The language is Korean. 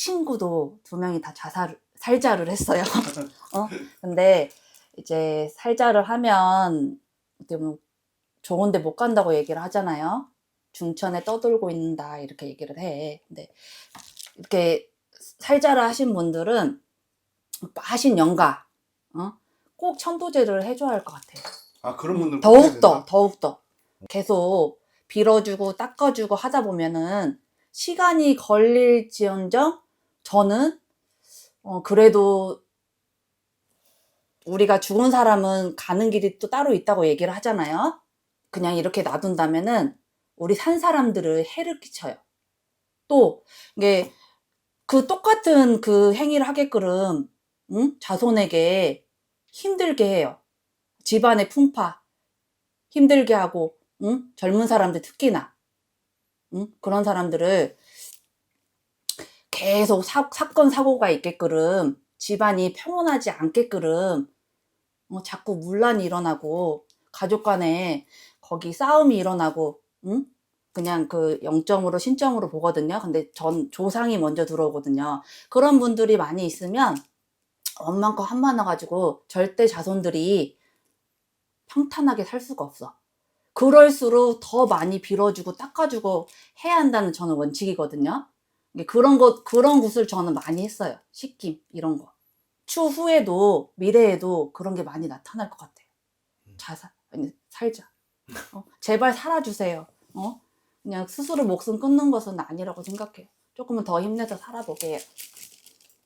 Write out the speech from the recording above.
친구도 두 명이 다 자살, 살자를 했어요. 어? 근데 이제 살자를 하면 어떻게 보면 좋은데 못 간다고 얘기를 하잖아요. 중천에 떠돌고 있는다 이렇게 얘기를 해. 근데 이렇게 살자를 하신 분들은 하신 영가 어? 꼭 천도제를 해줘야 할 것 같아요. 아 그런 분들 꼭 해야 더욱 더, 된다? 더욱 더. 계속 빌어주고 닦아주고 하다 보면은 시간이 걸릴지언정 저는 어, 그래도 우리가 죽은 사람은 가는 길이 또 따로 있다고 얘기를 하잖아요. 그냥 이렇게 놔둔다면은 우리 산 사람들을 해를 끼쳐요. 또 이게 그 똑같은 그 행위를 하게끔 응? 자손에게 힘들게 해요. 집안의 풍파 힘들게 하고 응? 젊은 사람들 특히나 응? 그런 사람들을 계속 사, 사건 사고가 있게끔 집안이 평온하지 않게끔 어, 자꾸 문란이 일어나고 가족 간에 거기 싸움이 일어나고 응? 그냥 그 영점으로 신점으로 보거든요. 근데 전 조상이 먼저 들어오거든요. 그런 분들이 많이 있으면 엄만거 한 많아 가지고 절대 자손들이 평탄하게 살 수가 없어. 그럴수록 더 많이 빌어주고 닦아주고 해야 한다는 저는 원칙이거든요. 이게 그런 것, 그런 곳을 저는 많이 했어요. 식김, 이런 거. 추후에도, 미래에도 그런 게 많이 나타날 것 같아요. 자살, 아니, 살자. 어, 제발 살아주세요. 어? 그냥 스스로 목숨 끊는 것은 아니라고 생각해요. 조금은 더 힘내서 살아보게.